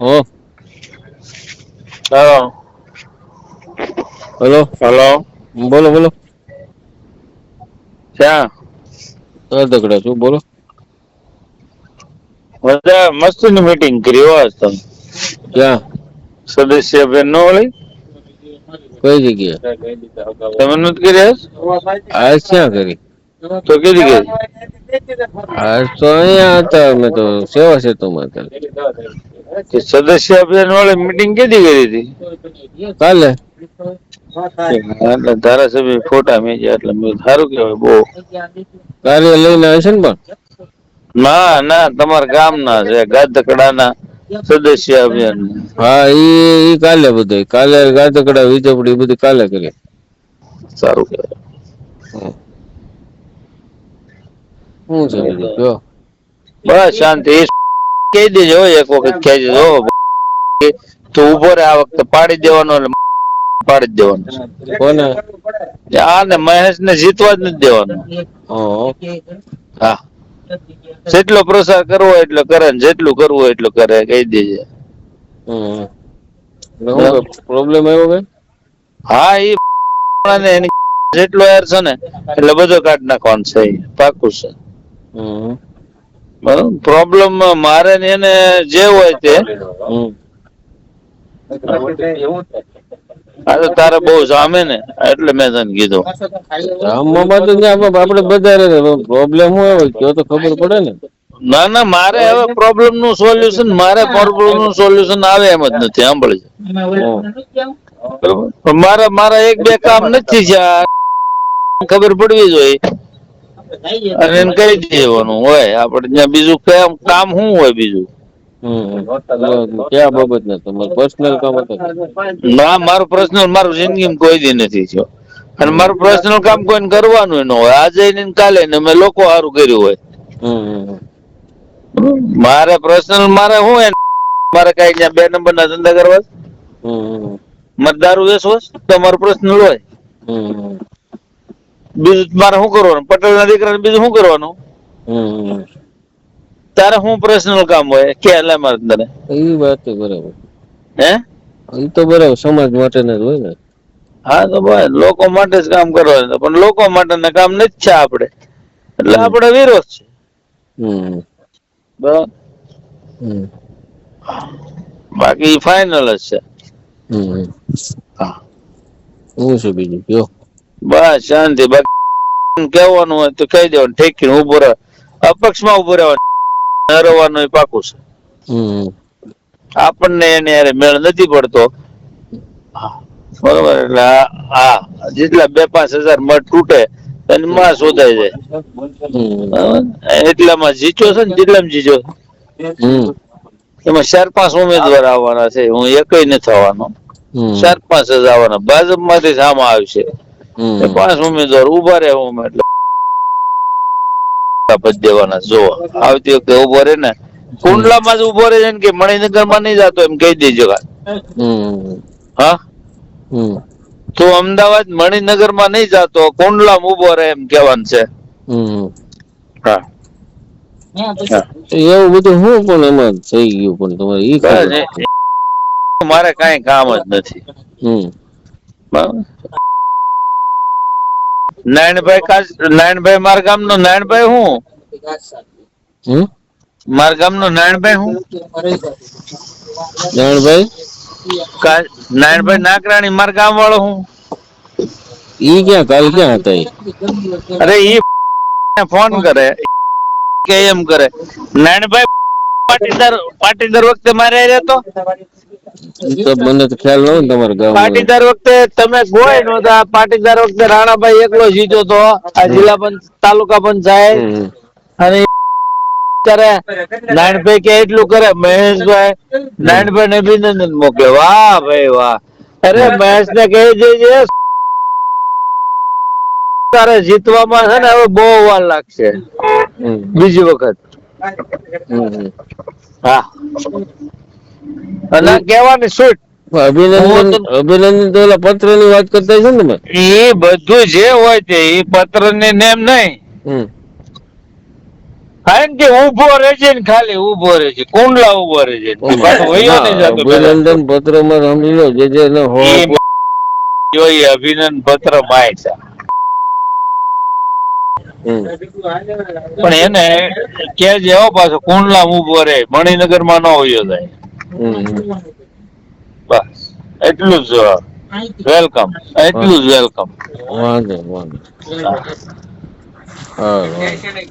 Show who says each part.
Speaker 1: હો.
Speaker 2: Hello
Speaker 1: hello.
Speaker 2: Hello.
Speaker 1: બોલો બોલો. શું? બોલો.
Speaker 2: બધા મસ્તીની મીટિંગ કરી હો આજ તમે
Speaker 1: ક્યાં?
Speaker 2: સદસ્ય બેન નો વળી
Speaker 1: કઈ જગ્યાએ?
Speaker 2: તમે નથી કરી આજ?
Speaker 1: આજ ક્યાં કરી?
Speaker 2: તો કીધી ગઈ?
Speaker 1: આજ તો અહીંયા હતા અમે તો સેવા સેતુમાં હતા.
Speaker 2: સદસ્ય અભિયાન વાળી મીટિંગ કેદી કરી હતી?
Speaker 1: કાલે?
Speaker 2: એટલે ધારાસભ્ય ફોટા મેજ્યા એટલે મેં સારું કહેવાય બહુ.
Speaker 1: કાર્ય લઈને હશે ને પણ?
Speaker 2: ના ના તમારા ગામના છે ગાધકડાના સદસ્ય અભિયાન.
Speaker 1: હા ઈ કાલે બધું. કાલે ગાધકડા વીજપડી બધી કાલે કરી.
Speaker 2: સારું કહેવાય.
Speaker 1: શું છે બીજું
Speaker 2: બસ શાંતિ. કહી દેજો હો, એક વખત કહી દેજો હો. તો ઊભો રે આ વખતે પાડી દેવાનો એટલે પાડી જ દેવાનો
Speaker 1: કોને?
Speaker 2: આ ને મહેશ ને જીતવા જ નથી દેવાનો.
Speaker 1: હા.
Speaker 2: જેટલો પ્રસાર કરવો એટલો કરે ને જેટલું કરવું એટલું કરે કહી દેજે.
Speaker 1: પ્રોબ્લેમ આવ્યો કે?
Speaker 2: હા એ જેટલો યાર છે ને એટલે બધો કાઢી નાખવાનું છે. પાકું છે. પ્રોબ્લેમ મારે ને એને જે હોય તે. તારે બહુ સામે ને એટલે મેં તને કીધું.
Speaker 1: ગામમાં તો ત્યાં આપણે બધા પ્રોબ્લેમ હોય કયો તો ખબર પડે ને.
Speaker 2: ના ના મારે હવે પ્રોબ્લેમનું સોલ્યુશન મારે પ્રોબ્લેમનું સોલ્યુશન આવે એમ જ નથી સાંભળજે મારા મારા એક બે કામ નથી ખબર પડવી જોઈએ. અને એને દેવાનું હોય આપણે ત્યાં બીજું કામ કામ શું હોય બીજું.
Speaker 1: ક્યાં બાબત ને તમારે પર્સનલ કામ હતા
Speaker 2: ના મારું પર્સનલ મારું જિંદગીમાં કોઈ દી નથી થયો અને મારું પર્સનલ કામ કોઈને કરવાનું ન હોય આજે ને કાલે ને મેં લોકો સારું કર્યું હોય. મારે પર્સનલ મારે શું મારે કઈ ત્યાં બે નંબર ના ધંધા કરવા. મારે દારૂ વેચવો છે? તો મારું પર્સનલ હોય. બીજું મારે શું કરવાનું? પટેલ ના દીકરાને બીજું શું કરવાનું. તારે શું પર્સનલ કામ હોય? કે એટલે મારે તને?
Speaker 1: એ વાત બરાબર.
Speaker 2: હે?
Speaker 1: એ તો બરાબર સમાજ માટેના જ હોય ને.
Speaker 2: હા તો ભાઈ લોકો માટે જ કામ કરવાનું પણ લોકો માટેના કામ નથી છે આપણે. એટલે. આપણે વિરોધ છે. બાકી ફાઇનલ જ છે.
Speaker 1: હમ.
Speaker 2: હા.
Speaker 1: શું છે બીજું? કયો?
Speaker 2: બસ શાંતિ. બાકી કહેવાનું હોય તો કહી દેવાનું ઠેકીને ઊભો રહે. અપક્ષમાં ઊભો રહેવાનું. નરવાનું પાકું છે. આપણને એને યારે મેળ નથી પડતો. બરોબર એટલે હા જેટલા બે પાંચ હજાર મત તૂટે એની માં શોધાય જાય. એટલામાં જીચો છે ને જેટલામાં
Speaker 1: જીચો.
Speaker 2: એમાં ચાર પાંચ ઉમેદવાર આવવાના છે હું એકય નથી આવવાનો. ચાર પાંચ જ આવવાના. ભાજપમાંથી સામા આવશે. પાંચ ઉમેદવાર ઊભા રહે હું એટલે પછી દેવાના જો આવતી વખતે ઊભો રહે ને કુંડલામાં જ ઊભો રહે છે ને કે મણિનગરમાં નહીં જતો એમ કહી દેજો હા? તો અમદાવાદ મણિનગરમાં નહીં જતો કુંડલામાં ઊભો રહે એમ કેવાનું છે.
Speaker 1: હમ.
Speaker 2: હા. હા.
Speaker 1: એવું બધું શું પણ એમાં થઈ ગયું પણ તમારે
Speaker 2: મારે કઈ કામ જ નથી.
Speaker 1: હમ.
Speaker 2: બરાબર? નારાયણભાઈ કાચ નારાયણભાઈ મારા ગામનો નારાયણભાઈ હું? મારા ગામનો નારાયણભાઈ હું?
Speaker 1: નારાયણભાઈ
Speaker 2: કા- નારાયણભાઈ નાકરાણી મારા ગામ વાળો હું?
Speaker 1: ઈ ક્યાં કાલ ક્યાં હતા
Speaker 2: અરે ઈ ફોન કરે કે એમ કરે. નારાયણભાઈ પાટીદાર પાટીદાર વખતે મારે
Speaker 1: રહેતો તો મને તો ખ્યાલ ન હોય ને
Speaker 2: પાટીદાર વખતે તમે ગોય નહોતા પાટીદાર વખતે રાણાભાઈ એકલો જીતો તો આ જિલ્લા પંચ તાલુકા પંચાયત. અને કરે. નારાયણભાઈ કે એટલું કરે. મહેશભાઈ નાનભાઈ ને અભિનંદન મોકલે. વાહ ભાઈ વાહ. અરે મહેશ ને કહી દેજે. તારે જીતવામાં છે ને હવે બહુ વાર લાગશે. બીજી વખત. હા. અને કહેવાની છૂટ. હું
Speaker 1: અભિનંદન અભિનંદન તો ઓલા પત્રની વાત કરતા છે ને તમે?
Speaker 2: એ બધું જે હોય છે એ પત્રની નેમ નહીં. કારણ કે ઊભો રહે છે ને ખાલી ઊભો રહે છે. કુંડલા ઊભો રહે છે.
Speaker 1: અભિનંદન સમજી લો જે જે ને હો
Speaker 2: એ જોઈએ અભિનંદન પત્ર માય છે પણ એને કે જેવો પાછો કુંડલા ઊભો રહે. મણિનગરમાં ન હોયો જાય. બસ. એટલું જ વેલકમ. એટલું જ વેલકમ.
Speaker 1: વાંધો વાંધો. હા.